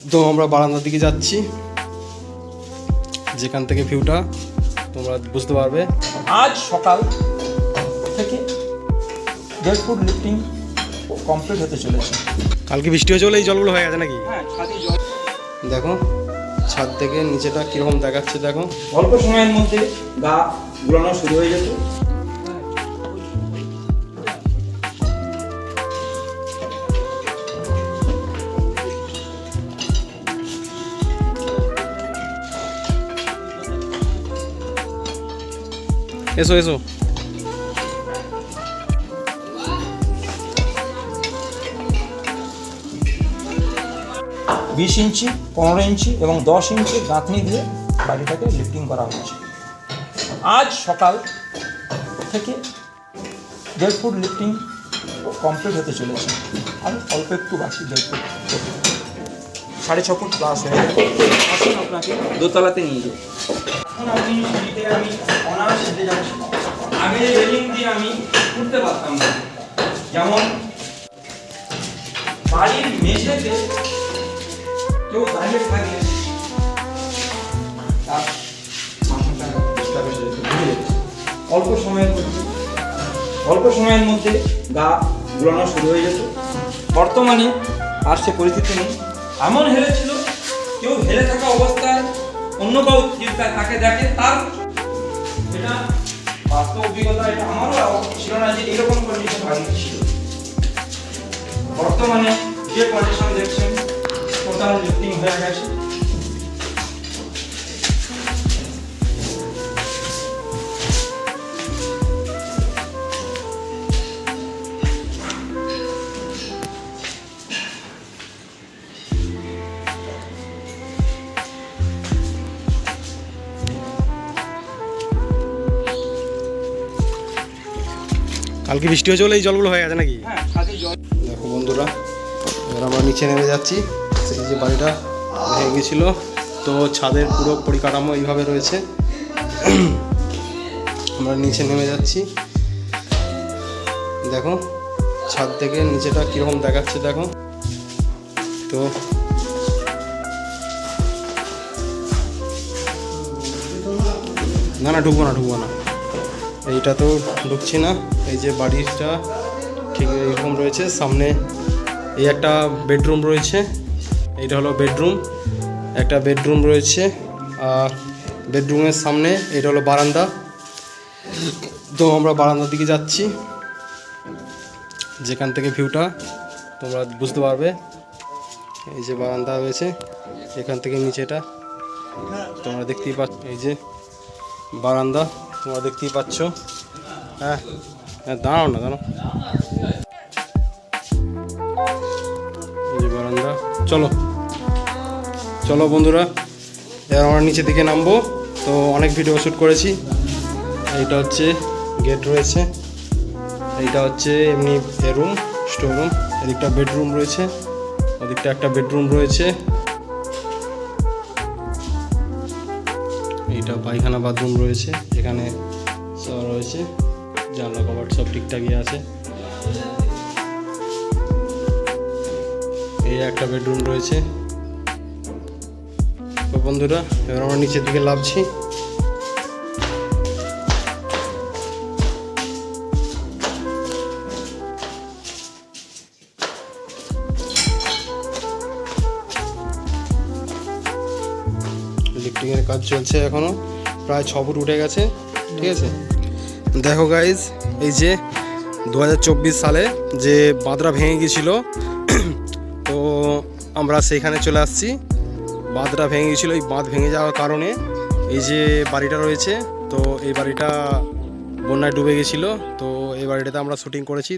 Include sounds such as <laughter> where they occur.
তো আমরা বারান্দার দিকে যাচ্ছি। যেখান থেকে ভিউটা তোমরা বুঝতে পারবে। আজ সকাল থেকে দেড় ফুট লিফটিং কমপ্লিট হতে চলেছে। কালকে বৃষ্টি হয়েছে বলে এই জলগুলো হয়ে গেছে নাকি? হ্যাঁ দেখো ছাদ থেকে নিচেটা কীরকম দেখাচ্ছে দেখো। অল্প সময়ের মধ্যে গা গুলানো শুরু হয়ে যেত। এসো এসো বিশ ইঞ্চি, পনেরো ইঞ্চি এবং দশ ইঞ্চি গাঁথনি দিয়ে বাড়িটাকে লিফটিং করা হচ্ছে আজ সকাল থেকে দেড় ফুট লিফটিং কমপ্লিট হতে চলেছে। আর অল্প একটু বাকি দেড় ফুট। সাড়ে ছ ফুট প্লাস হয়ে আসুন আপনাকে দোতলাতে নিয়ে যাই। আমি অনায়াসে আমি উঠতে পারতাম না। যেমন বাড়ির মেঝেতে কেউ দাঁড়িয়ে থাকে। অল্প সময়ের মধ্যে, অল্প সময়ের মধ্যে গা গুলানো শুরু হয়ে যেত। বর্তমানে আর সে পরিস্থিতি নেই। এমন হেলেছিল কেউ হেলে থাকা অবস্থায় অন্য কাউ তাকে দেখে, তার এটা বাস্তব অভিজ্ঞতা এটা আমারও ছিল না যে এরকম কন্ডিশন বাড়িতে ছিল। বর্তমানে যে কন্ডিশন দেখছেন টোটাল লিফটিং হয়ে গেছে। কালকে বৃষ্টি হয়েছে বলে এই জলগুলো হয়ে গেছে নাকি? হ্যাঁ দেখো বন্ধুরা এবার আমরা নিচে নেমে যাচ্ছি। সেই যে বাড়িটা ভেঙে গেছিল তো ছাদের পুরো পরিকাঠামো এইভাবে রয়েছে। আমরা নিচে নেমে যাচ্ছি। দেখো ছাদ থেকে নিচেটা কীরকম দেখাচ্ছে দেখো। তো না না ঢুকবো না ঢুকবো না। এইটা তো ঢুকছি না। এই যে বাড়িটা, ঠিক এরকম রয়েছে। সামনে এই একটা বেডরুম রয়েছে। এইটা হলো বেডরুম। একটা বেডরুম রয়েছে। আর বেডরুমের সামনে এটা হলো বারান্দা। তো আমরা বারান্দার দিকে যাচ্ছি। যেখান থেকে ভিউটা তোমরা বুঝতে পারবে। এই যে বারান্দা রয়েছে। এখান থেকে নিচেটা তোমরা দেখতেই পাচ্ছ এই যে বারান্দা। তোমরা দেখতেই পাচ্ছ। হ্যাঁ হ্যাঁ দাঁড়াও না, দাঁড়াও। বারান্দা। চলো চলো বন্ধুরা, এবার আমরা নিচে দিকে নামবো। তো অনেক ভিডিও শ্যুট করেছি। এইটা হচ্ছে গেট রয়েছে। এইটা হচ্ছে এমনি রুম স্টোর রুম এদিকটা বেডরুম রয়েছে। ওদিকটা একটা বেডরুম রয়েছে। এইটা পায়খানা বাথরুম রয়েছে এখানে রয়েছে, জানলা কভার সব ঠিকঠাকই আছে। এই একটা বেডরুম রয়েছে। বন্ধুরা, এবার আমরা নিচের দিকে লাভছি লিফটিংয়ের কাজ চলছে এখনও প্রায় ছ ফুট উঠে গেছে, ঠিক আছে? দেখো গাইজ এই যে দু হাজার চব্বিশ সালে যে বাঁধরা ভেঙে গিয়েছিল, <clears throat> তো আমরা সেইখানে চলে আসছি। বাঁধটা ভেঙে গিয়েছিল, এই বাঁধ ভেঙে যাওয়ার কারণে এই যে বাড়িটা রয়েছে, তো এই বাড়িটা বন্যায় ডুবে গেছিল তো এই বাড়িটাতে আমরা শুটিং করেছি।